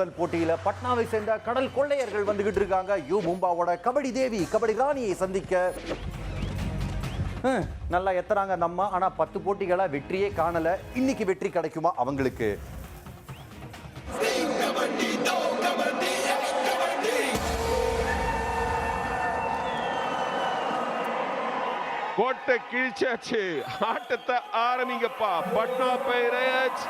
முதல் போட்டியில பட்னாவை சேர்ந்த கடல் கொள்ளையர்கள் வந்துகிட்டு இருக்காங்க. யூ மும்பாவோட கபடி தேவி கபடி ராணியை சந்திக்க. நல்லா எத்தனாங்க நம்ம ஆனா பத்து போட்டிகளா வெற்றியே காணல. இன்னைக்கு வெற்றி கிடைக்குமா அவங்களுக்கு? கோட்டை கிழிச்சாச்சு. ஆட்டத்தை ஆரம்பிங்கப்பா. பட்னா பைரேட்ஸ்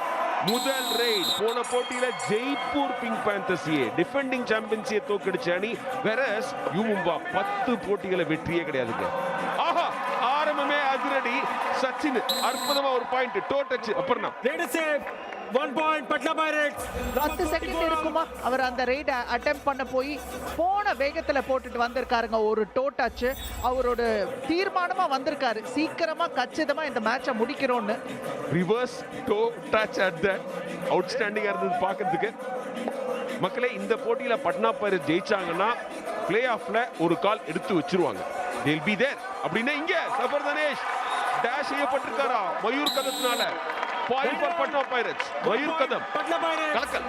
முதல் ரெய்ட் போன போட்டியில ஜெய்ப்பூர் பிங்க் பேந்தசியை டிஃபெண்டிங் சாம்பியன்ஸியை தோக்கடிச்ச அணி வெரஸ் யூமும்பா பத்து போட்டிகளை வெற்றியே கிடையாதுங்க. ஆஹா ஆரம்பமே அதிரடி. சச்சின் அற்புதமா ஒரு பாயிண்ட் டோட்டச் அப்புறம் One point Patna Pirates. பத்து செகண்ட் இருக்குமா? அவர் அந்த ரைட அட்டெம்ப் பண்ண போய் போன வேகத்துல போட்டுட்டு வந்திருக்காருங்க. ஒரு டோட்டாச்சு அவரோட தீர்மானமா வந்திருக்காரு. சீக்கிரமா கச்சிதமா இந்த மேட்சை முடிக்கிறோம்னு. Reverse toe touch at the அவுட்ஸ்டாண்டிங்கா இருந்தது பார்க்கிறதுக்கு. மக்களே இந்த போட்டியில பட்னா பைரேட்ஸ் ஜெயிச்சாங்கன்னா பிளே ஆஃப்ல ஒரு கால் எடுத்து வச்சிருவாங்க. There. அப்படின்னா இங்க சபர் தனேஷ் டேஷ் செய்யப்பட்டிருக்காரா? மயூர் கதத்தினால. Point for Patna Pirates Mayur Kadam Patna Pirates. Kalakkal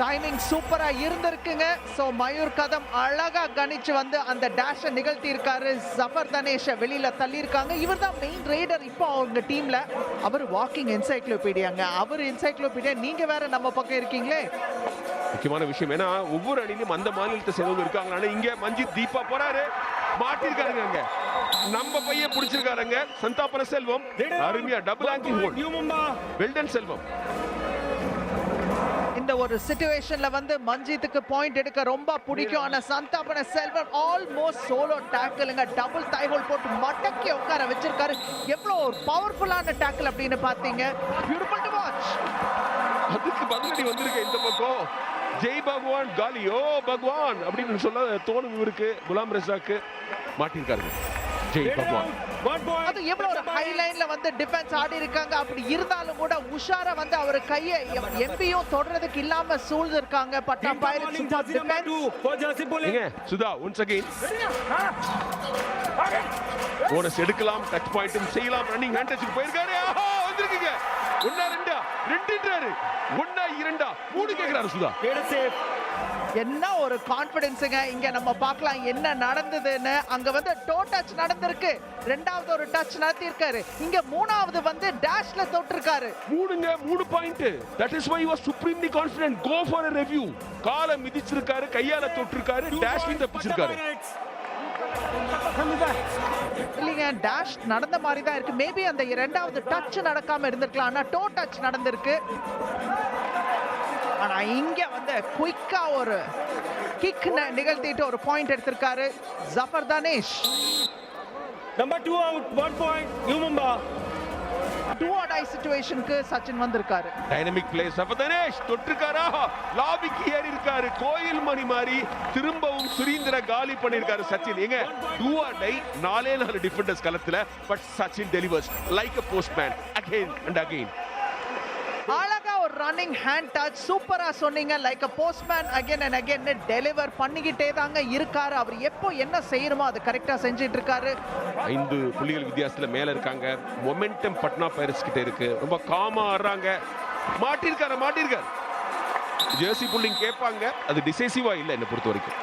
timing சூப்பரா இருந்திருக்குங்க. சோ மயூர் கதம் அழகா கணிச்சு வந்து அந்த டேஷ நிகழ்த்தி இருக்காரு ஜஃபர் தனேஷ வெளியில தள்ளியிருக்காங்க. இவர் தான் மெயின் ரைடர் இப்போ அவங்க டீம்ல அவர் வாக்கிங் என்சைக்ளோபீடியாங்க அவர் என்சைக்ளோபீடியா நீங்க வேற நம்ம பக்கம் இருக்கீங்களே. முக்கியமான விஷயம் ஏன்னா ஒவ்வொரு அணியிலும் அந்த மாநிலத்தை சேர்ந்தவங்க இருக்காங்க இங்க மஞ்சித் தீபா போறாரு. மாட்டிருக்காருங்க அங்க. நம்ம பையன் பிடிச்சிருக்காருங்க. சந்தாபன செல்வம். அருமையா double point, hold. Well done Selvam. இந்த ஒரு சிச்சுவேஷன்ல வந்து மஞ்சித்துக்கு பாயிண்ட் எடுக்க ரொம்ப பிடிக்கும். ஆனா சந்தாபன செல்வன் ஆல்மோஸ்ட் சோலோ டேக்கிளுங்க டபுள் தைஹோல் போட்டு மடக்கி உட்கார வச்சிருக்காரு. எவ்வளவு ஒரு பவர்ஃபுல்லான டேக்கிள் அப்படின்னு பாத்தீங்க பியூட்டிஃபுல் டு வாட்ச் அதுக்கு பதிலடி வந்திருக்கு இந்த பக்கம். ஜெய் பகவான் காலி. ஓ பகவான் அப்படின்னு சொல்ல தோணும் இவருக்கு. குலாம் ரசாக்கு மாட்டிருக்காருங்க. ஜெய் Let us பகவான். அது எவ்வளவு ஒரு Patna ஹை Pirates. லைன்ல வந்து டிஃபென்ஸ் ஆடி இருக்காங்க அப்படி இருந்தாலும் கூட உஷாரா வந்து அவர் கையை எம்பியும் தொடறதுக்கு இல்லாம சூழ்ந்து இருக்காங்க பட்டா. ஏங்க சுதா ஒன்ஸ் அகைன் போனஸ் எடுக்கலாம் டச் பாயிண்ட்டும் செய்யலாம். ரன்னிங் ஹேண்ட் டச்சுக்கு போயிருக்காரு. ஆஹா வந்திருக்குங்க. ரெண்டுன்றாரு. ஒண்ணா இரண்டா? மூணு கேக்குறாரு சுதா. என்ன ஒரு கான்பிடன்ஸுங்க இங்க நம்ம பார்க்கலாம் என்ன நடந்ததுன்னு. அங்க வந்து டோ டச் நடந்திருக்கு. ரெண்டாவது ஒரு டச் நடத்தியிருக்காரு. இங்க மூணாவது வந்து டேஷ்ல தொட்டிருக்காரு. மூணுங்க மூணு point that is why was supremely confident go for a review. காலை மிதிச்சிருக்காரு கையால தொட்டிருக்காரு Patna தப்பிச்சிருக்காரு. இல்லைங்க டேஷ் நடந்த மாதிரி தான் இருக்கு. மேபி அந்த இரண்டாவது டச் நடக்காம இருந்திருக்கலாம். ஆனா டோ டச் நடந்திருக்கு. ஆனா இங்க வந்து குயிக்கா ஒரு கிக் நிகழ்த்திட்டு ஒரு பாயிண்ட் எடுத்திருக்காரு. Zafar Danesh number two out one point U Mumba do சிச்சுவேஷனுக்கு Sachin வந்திருக்காரு. Dynamic play சபதனேஷ் தொட்டிருக்காரா? லாபிக்கு ஏறி இருக்காரு கோயில் மணி மாதிரி திரும்பவும் சுரீந்திர காலி பண்ணிருக்காரு சச்சின். எங்க டூ நாலே நாலு டிஃபெண்டர்ஸ் களத்துல but Sachin delivers like a postman again and again ஒரு ரன்னிங் ஹேண்ட் டச் சூப்பரா சொன்னீங்க. Like a postman again and again deliver பண்ணிக்கிட்டே தாங்க இருக்காரு. அவர் எப்போ என்ன செய்யணுமோ அது கரெக்டா செஞ்சிட்டு இருக்காரு. ஐந்து புள்ளிகள் வித்தியாசத்துல மேல இருக்காங்க. மொமெண்டம் பட்னா பைரட்ஸ் கிட்ட இருக்கு. ரொம்ப காமா ஆடுறாங்க. மாட்டிருக்காரு? மாட்டிருக்காரு. ஜெர்சி புல்லிங் கேட்பாங்க. அது டிசைசிவா இல்ல என்ன பொறுத்த வரைக்கும்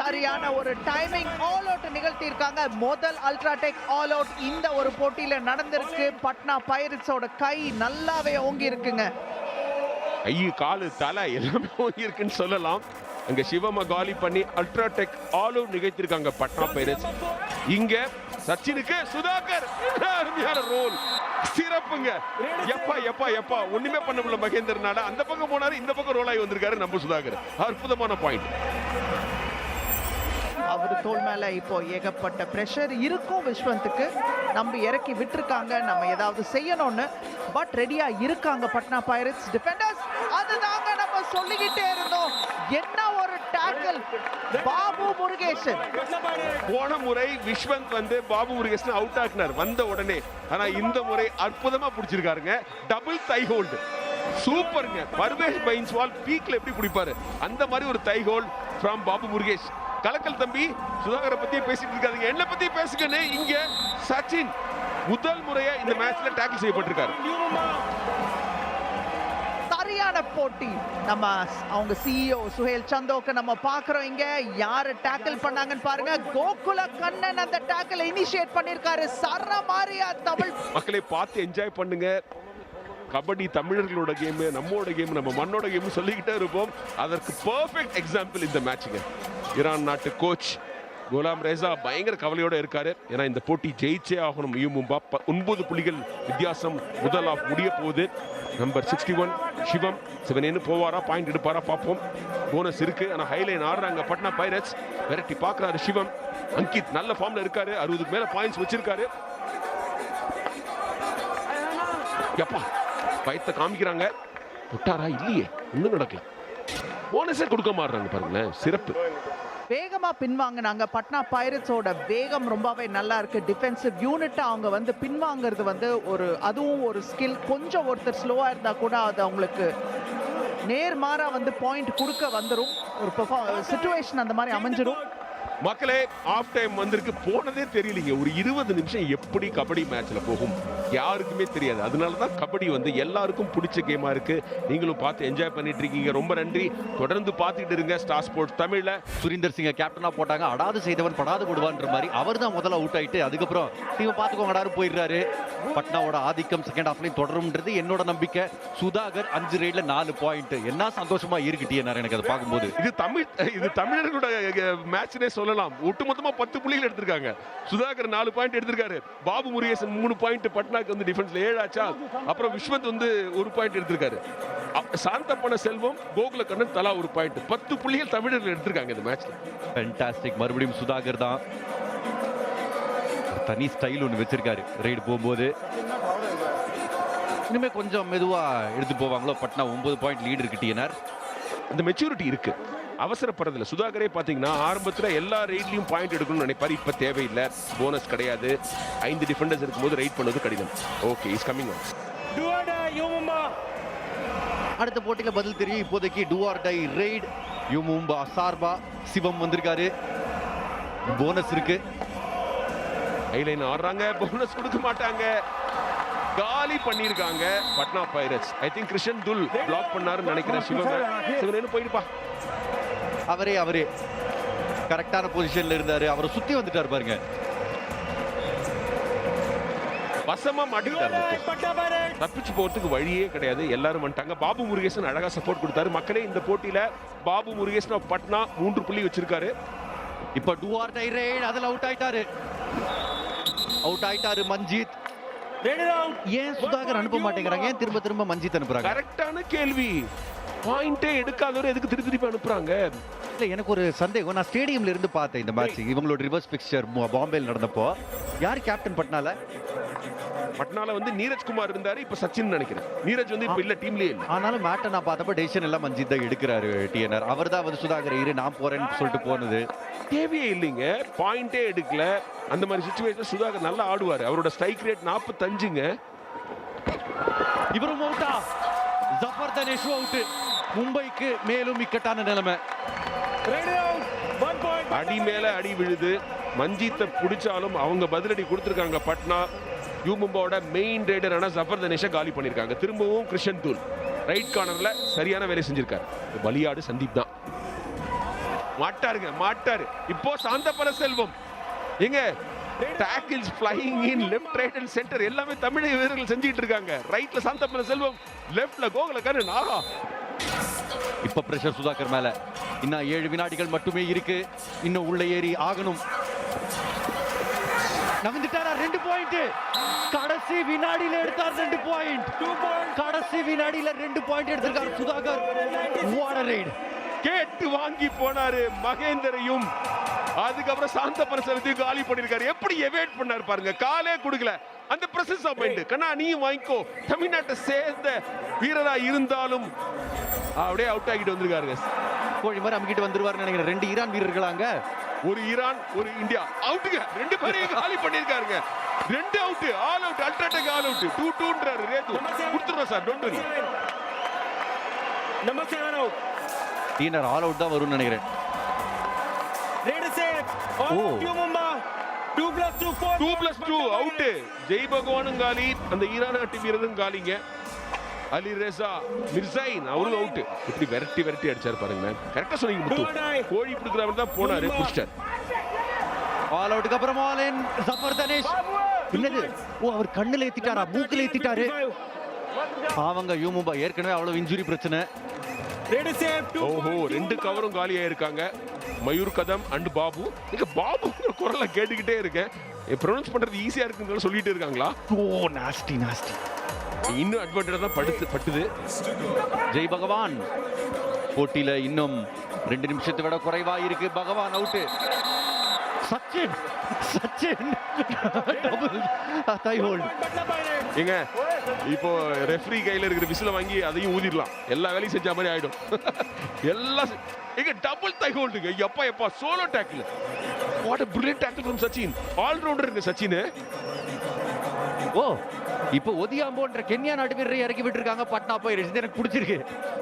சரியான ஒரு டைமிங் ஆல் அவுட் நிகழ்த்தி இருக்காங்க முதல் அல்ட்ராடெக் ஆல் அவுட் இந்த ஒரு போட்டியில நடந்திருக்கு. பட்னா பைரட்ஸோட கை நல்லாவே ஓங்கி இருக்குங்க ஐயோ காலு தலை எல்லாமே ஓங்கி இருக்குன்னு சொல்லலாம். அங்க சிவம காலி பண்ணி அல்ட்ராடெக் ஆல் அவுட் நிகழ்த்திருக்காங்க பட்னா பைரட்ஸ் இங்க சச்சினுக்கு சுதாகர். அருமையான ரோல் சிறப்புங்க. எப்பா எப்பா எப்பா. ஒண்ணுமே பண்ண முடியல மகேந்திரனால. அந்த பக்கம் போனாரு இந்த பக்கம் ரோல் ஆகி வந்திருக்காரு நம்ம சுதாகர். அற்புதமான பாயிண்ட் அவர் தோல் மேலே இப்போ ஏகப்பட்ட ப்ரெஷர் இருக்கும் விஸ்வந்த்க்கு நம்ம இறக்கி விட்டுருக்காங்க. நம்ம ஏதாவது செய்யணும்னு. பட் ரெடியாக இருக்காங்க பட்னா பைரட்ஸ் டிஃபெண்டர்ஸ் அதுதாங்க நம்ம சொல்லிக்கிட்டே இருந்தோம். என்ன ஒரு டேக்கிள் பாபு முருகேசன். போன முறை விஸ்வந்த் வந்து பாபு முருகேசன் அவுட் ஆக்குனார். வந்த உடனே. ஆனா இந்த முறை அற்புதமா பிடிச்சிருக்காருங்க. டபுள் தை ஹோல்டு சூப்பருங்க பர்வேஷ் பைன்ஸ்வால் பீக்ல எப்படி பிடிப்பாரு அந்த மாதிரி ஒரு thigh hold from Babu Murugesh. கலக்கல் தம்பி சுதாகரை பத்தி பேசிட்டு இருக்காதீங்க. என்ன பத்தி பேசுங்கன்னு இங்க சச்சின் முதல் முறையா இந்த மேட்ச்ல டேக்கிள் செய்யப்பட்டிருக்காரு. சரியான போட்டி. நம்ம அவங்க சிஇஓ சுஹேல் சந்தோக்கு நம்ம பார்க்குறோம் இங்க. யாரு டேக்கிள் பண்ணாங்கன்னு பாருங்க. கோகுல கண்ணன் அந்த டேக்கிள் இனிஷியேட் பண்ணிருக்காரு சர மாரியா தமிழ். மக்களை பார்த்து என்ஜாய் பண்ணுங்க. கபடி தமிழர்களோட கேம் நம்மோட கேம் நம்ம மண்ணோட கேம் சொல்லிக்கிட்டே இருப்போம். அதற்கு பெர்ஃபெக்ட் எக்ஸாம்பிள் இந்த மேட்சுங்க ஈரான் நாட்டு கோச் குலாம் ரேசா பயங்கர கவலையோட இருக்காரு. ஏன்னா இந்த போட்டி ஜெயிச்சே ஆகணும். யூ மும்பா ஒன்பது புள்ளிகள் வித்தியாசம் முதல் ஆஃப் முடிய போகுது. நம்பர் சிக்ஸ்டி ஒன் சிவம் சிவனேன்னு போவாரா? பாயிண்ட் எடுப்பாரா? பார்ப்போம். போனஸ் இருக்கு. ஆனால் ஹைலைன் ஆடுறாங்க. பட்னா பைரட்ஸ் விரட்டி பார்க்குறாரு சிவம். அங்கித் நல்ல ஃபார்ம்ல இருக்காரு. அறுபதுக்கு மேல பாயிண்ட்ஸ் வச்சிருக்காரு. எப்பா பயத்தை காமிக்கிறாங்க. விட்டாரா இல்லையே. இன்னும் நடக்கல. போனஸே கொடுக்க மாறுறாங்க பாருங்களேன். சிறப்பு. வேகமாக பின்வாங்கினாங்க. பட்னா பைரட்ஸோட வேகம் ரொம்பவே நல்லா இருக்குது டிஃபென்சிவ் யூனிட்டை அவங்க வந்து பின்வாங்கிறது வந்து ஒரு அதுவும் ஒரு ஸ்கில் கொஞ்சம் ஒருத்தர் ஸ்லோவாக இருந்தால் கூட அது அவங்களுக்கு நேர்மாறாக வந்து பாயிண்ட் கொடுக்க வந்துடும் ஒரு சுச்சுவேஷன் அந்த மாதிரி அமைஞ்சிடும் மக்களே ஆஃப் டைம் வந்திருக்கு. போனதே தெரியலீங்க. ஒரு இருபது நிமிஷம் எப்படி கபடி மேட்ச்ல போகும்? யாருக்குமே தெரியாது. அதனால தான் கபடி வந்து எல்லாருக்கும் பிடிச்ச கேமா இருக்கு. நீங்களும் பார்த்து என்ஜாய் பண்ணிட்டு இருக்கீங்க. ரொம்ப நன்றி. தொடர்ந்து பார்த்துக்கிட்டு இருங்க. ஸ்டார் ஸ்போர்ட்ஸ் தமிழ்ல. சுரீந்தர் சிங்கை கேப்டனா போட்டாங்க. அடாது செய்தவன் படாது விடுவான்ற மாதிரி அவர் தான் முதல்ல அவுட் ஆயிட்டு அதுக்கப்புறம் டீம் பார்த்துக்கோங்கடாரு போயிடுறாரு. பட்னாவோட ஆதிக்கம் செகண்ட் ஹாஃப்லையும் தொடரும்ன்றது என்னோட நம்பிக்கை. சுதாகர் அஞ்சு ரைட்ல நாலு பாயிண்ட் என்ன சந்தோஷமா இருக்கு டிஎன்ஆர் எனக்கு அதை பார்க்கும்போது. இது தமிழ் இது தமிழர்களோட மேட்ச்னே சொல்லலாம். ஒட்டுமொத்தமா பத்து புள்ளிகள் எடுத்திருக்காங்க. சுதாகர் நாலு பாயிண்ட் எடுத்திருக்காரு. பாபு முருகேசன் மூணு பாயிண்ட் பட்னாக்கு வந்து டிஃபென்ஸ்ல ஏழு ஆச்சா அப்புறம் விஸ்வந்த் வந்து ஒரு பாயிண்ட் எடுத்திருக்காரு. சாந்தப்பன செல்வம் கோகுல கண்ணன் தலா ஒரு பாயிண்ட் பத்து புள்ளிகள் தமிழர்கள் எடுத்திருக்காங்க இந்த மேட்ச்ல ஃபென்டாஸ்டிக் மறுபடியும் சுதாகர் தான். தனி ஸ்டைல் ஒன்று வச்சிருக்காரு. ரைடு போகும்போது. இனிமே கொஞ்சம் மெதுவா எடுத்து போவாங்களோ? பட்னா ஒன்பது பாயிண்ட் லீடு இருக்கு டிஎன்ஆர் அந்த மெச்சூரிட்டி இருக்கு. அவசரப்படுறதுல சுதாகரே பாத்தீங்கன்னா ஆரம்பத்துல எல்லா ரைட்லயும் பாயிண்ட் எடுக்கணும்னு நினைப்பாரு. இப்ப தேவையில்லை. போனஸ் கிடையாது. ஐந்து டிஃபெண்டர்ஸ் இருக்கும்போது ரைட் பண்ணது கடினம். Okay is die, Yumumba. அடுத்த போட்டியில பதில் தெரியும். இப்போதைக்கு டூ ஆர் டை ரெய்ட். யுமும்பா சார்பா. சிவம் வந்திருக்காரு. போனஸ் இருக்கு. ஹைலைன் ஆடுறாங்க. போனஸ் கொடுக்க மாட்டாங்க. காலி பண்ணிருக்காங்க Patna Pirates. I think Krishan Dhull block பண்ணாருன்னு நினைக்கிறேன். சிவன் சிவனேன்னு போயிடுப்பா. அவரே அவரே. கரெக்டான பொசிஷன்ல இருந்தாரு. அவரை சுத்தி வந்துட்டாரு பாருங்க. வசமா மாட்டிக்கிட்டாரு. தப்பிச்சு போறதுக்கு வழியே கிடையாது. எல்லாரும் வந்துட்டாங்க. பாபு முருகேசன் அழகா சப்போர்ட் கொடுத்தாரு. மக்களே இந்த போட்டியில பாபு முருகேசன் பட்னா மூன்று புள்ளி வச்சிருக்காரு. இப்ப டூ ஆர் டை ரெய்ட் அதுல அவுட் ஆயிட்டாரு. அவுட் ஆயிட்டாரு மஞ்சித். ஏன் சுதாகர் அனுப்ப மாட்டேங்கிறாங்க? ஏன் திரும்ப திரும்ப மஞ்சித் அனுப்புறாங்க? கரெக்டான கேள்வி. பாயிண்டே எடுக்காதவர் எதுக்கு திருப்பி திருப்பி அனுப்புறாங்க? இல்ல எனக்கு ஒரு சந்தேகம். நான் ஸ்டேடியம்ல இருந்து பார்த்தேன் இந்த மேட்ச் இவங்களோட ரிவர்ஸ் பிக்சர் பாம்பேல நடந்தப்போ. யார் கேப்டன் பட்னால? பட்னால வந்து நீரஜ் குமார் இருந்தாரு இப்ப சச்சின் நினைக்கிறேன். நீரஜ் வந்து இப்ப இல்ல டீம்லயே இல்ல. ஆனாலும் மேட்டை நான் பார்த்தப்ப டெசிஷன் எல்லாம் மஞ்சித் தான் எடுக்கிறாரு டிஎன்ஆர் அவர் தான் வந்து சுதாகர் இரு நான் போறேன்னு சொல்லிட்டு போனது. தேவையே இல்லைங்க. பாயிண்டே எடுக்கல. அந்த மாதிரி சுச்சுவேஷன் சுதாகர் நல்லா ஆடுவாரு. அவரோட ஸ்ட்ரைக் ரேட் நாற்பத்தஞ்சுங்க இவரும் அவுட்டா ஜஃபர் தனேஷும் அவுட் மும்பைக்கு மேலும் இக்கட்டான நிலைமை. அடி மேல அடி விழுது. மஞ்சித்தை பிடிச்சாலும் அவங்க பதிலடி கொடுத்துருக்காங்க. பட்னா யூ மும்பாவோட மெயின் ரைடரான ஜஃபர் தனேஷை காலி பண்ணிருக்காங்க திரும்பவும் கிருஷ்ணன் தூல் ரைட் கார்னர்ல சரியான வேலை செஞ்சிருக்காரு. பலியாடு சந்தீப் தான். மாட்டாருங்க மாட்டாரு. இப்போ சாந்தபல செல்வம். எங்க? Tackles flying in left right and centre எல்லாமே தமிழக வீரர்கள் செஞ்சிட்டு இருக்காங்க. ரைட்ல சாந்தபல செல்வம் லெஃப்ட்ல கோகுல கண்ணன் ஆஹா இப்ப பிரஷர் சுதாகர் மேல. இன்னும் ஏழு வினாடிகள் மட்டுமே இருக்கு. இன்னும் உள்ள ஏறி ஆகணும். நகர்ந்துட்டாரா? ரெண்டு பாயிண்ட் கடைசி வினாடியில எடுத்தார் ரெண்டு பாயிண்ட் கடைசி வினாடியில ரெண்டு பாயிண்ட் எடுத்திருக்காரு சுதாகர். வாட் ரைடு கேட்டு வாங்கி போனாரு மகேந்தரையும். அதுக்கப்புறம் சாந்த பிரசனத்தையும் காலி பண்ணிருக்காரு எப்படி எவேட் பண்ணாரு பாருங்க. காலே கொடுக்கல. அந்த பிரசன்ஸ் ஆஃப் மைண்ட் கண்ணா நீயும் வாங்கிக்கோ. தமிழ்நாட்டை சேர்ந்த வீரரா இருந்தாலும் அப்படியே அவுட் ஆகிட்டு வந்திருக்காருங்க கோழி மாதிரி அமுக்கிட்டு வந்துருவாருன்னு நினைக்கிறேன். ரெண்டு ஈரான் வீரர்களாங்க. ஒரு ஈரான் ஒரு இந்தியா. அவுட்டுங்க ரெண்டு பேரையும் காலி பண்ணிருக்காருங்க ரெண்டு out all out UltraTech all out two டூன்றாரு ரேது. கொடுத்துருவோம் sir. Don't worry. Number seven. Out. டீனர் ஆல் அவுட் தான் வரும்னு நினைக்கிறேன். Two, four. Two plus two out Jai பகவானும் காலி. அந்த ஈரான் நாட்டு வீரரும் காலிங்க. அலி ரேசா மிர்சைன் அவரும் அவுட் இப்படி விரட்டி விரட்டி அடிச்சாரு பாருங்க கரெக்டா சொன்னீங்க முத்து. கோழி பிடிக்கிறவர் தான் போனாரு புடிச்சிட்டார். ஆல் அவுட்டுக்கு அப்புறம் ஆல் இன் ஜஃபர் தனேஷ் என்னது? ஓ அவர் கண்ணுல ஏத்திட்டாரா? மூக்குல ஏத்திட்டாரு. பாவங்க யூ மும்பா ஏற்கனவே அவ்வளவு இன்ஜுரி பிரச்சனை. ஓஹோ ரெண்டு கவரும் காலியா இருக்காங்க மயூர் கதம் அண்ட் பாபு. இங்க பாபுங்கிற குரலை கேட்டுக்கிட்டே இருக்கேன். ப்ரொனவுன்ஸ் பண்றது ஈஸியா இருக்குன்னு சொல்லிட்டு இருக்காங்களா? ஓ நாஸ்டி நாஸ்டி இன்னும் அட்வான்டேஜ் தான் படுத்து பட்டுது. ஜெய் பகவான். போட்டியில இன்னும் ரெண்டு நிமிஷத்தை விட குறைவா இருக்கு. Bhagwan out Sachin Sachin. Double thigh hold. ஏங்க இப்போ ரெஃப்ரி கையில இருக்கிற விசில வாங்கி அதையும் ஊதிடலாம். எல்லா வேலையும் செஞ்ச மாதிரி ஆயிடும். எல்லாம் ஏங்க டபுள் தை ஹோல்டுங்க எப்பா எப்பா solo tackle what a brilliant tackle from Sachin all rounder இருக்கு சச்சின் ஓ இப்போ ஒதியாம்போன்ற கென்யா நாட்டு வீரரை இறக்கி விட்டுருக்காங்க. பட்னா இது எனக்கு பிடிச்சிருக்கு.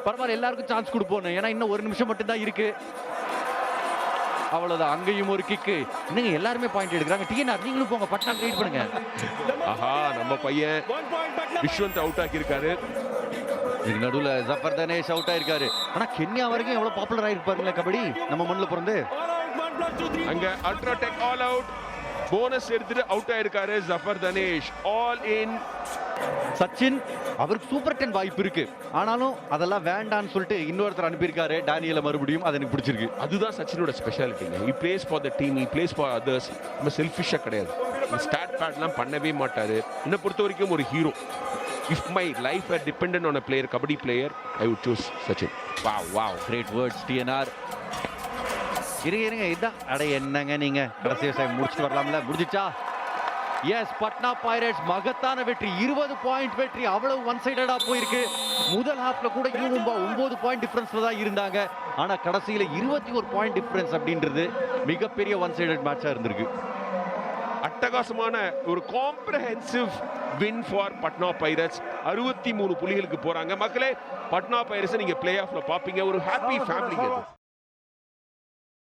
பரவாயில்ல எல்லாருக்கும் சான்ஸ் கொடுப்போம் ஏன்னா இன்னும் ஒரு நிமிஷம் மட்டும் தான் இருக்கு. அவ்வளவுதான். அங்கேயும் ஒரு கிக்கு என்னங்க எல்லாருமே பாயிண்ட் எடுக்கிறாங்க. டிஎன்ஆர் நீங்களும் போங்க. பட்னா கைட் பண்ணுங்க. ஆஹா நம்ம பையன். விஸ்வந்த் அவுட் ஆக்கியிருக்காரு. இதுக்கு நடுவுல ஜஃபர் தனேஷ் அவுட் ஆயிருக்காரு. ஆனா கென்யா வரைக்கும் எவ்வளவு பாப்புலர் ஆயிருப்பாருங்களே கபடி? நம்ம மண்ணில் பிறந்து. அங்க UltraTech all out bonus எடுத்துட்டு அவுட் ஆயிருக்காரு Zafar Danesh all in Sachin அவருக்கு சூப்பர் டென் வாய்ப்பு இருக்கு. ஆனாலும் அதெல்லாம் வேண்டான்னு சொல்லிட்டு இன்னொருத்தர் அனுப்பியிருக்காரு டேனியல மறுபடியும். அது எனக்கு பிடிச்சிருக்கு. அதுதான் சச்சினோட ஸ்பெஷாலிட்டிங்க he plays for the team he plays for others நம்ம செல்ஃபிஷாக கிடையாது. ஸ்டாட் பேட்லாம் பண்ணவே மாட்டாரு. என்னை பொறுத்த வரைக்கும் ஒரு hero if my life are depend on a player kabaddi player I would choose Sachin wow wow great words TNR இருங்க இருங்க இதான். அட என்னங்க நீங்க? கடைசி விவசாயம் முடிச்சுட்டு வரலாம்ல? முடிஞ்சிச்சா எஸ் பட்னா பைரேட்ஸ் மகத்தான வெற்றி. இருபது பாயிண்ட் வெற்றி. அவ்வளவு ஒன் சைடடா போயிருக்கு. முதல் ஹாஃப்ல கூட யூமும்பா ஒன்பது பாயிண்ட் டிஃபரன்ஸ்ல தான் இருந்தாங்க. ஆனா கடைசியில இருபத்தி ஒரு பாயிண்ட் டிஃபரன்ஸ் அப்படின்றது மிகப்பெரிய ஒன் சைடட் மேட்சா இருந்திருக்கு. அட்டகாசமான ஒரு comprehensive win for Patna Pirates. அறுபத்தி மூணு புள்ளிகளுக்கு போறாங்க. மக்களே பட்னா பைரட்ஸை நீங்க பிளே ஆஃப்ல பாப்பீங்க. ஒரு ஹாப்பி ஃபேமிலிங்க அது.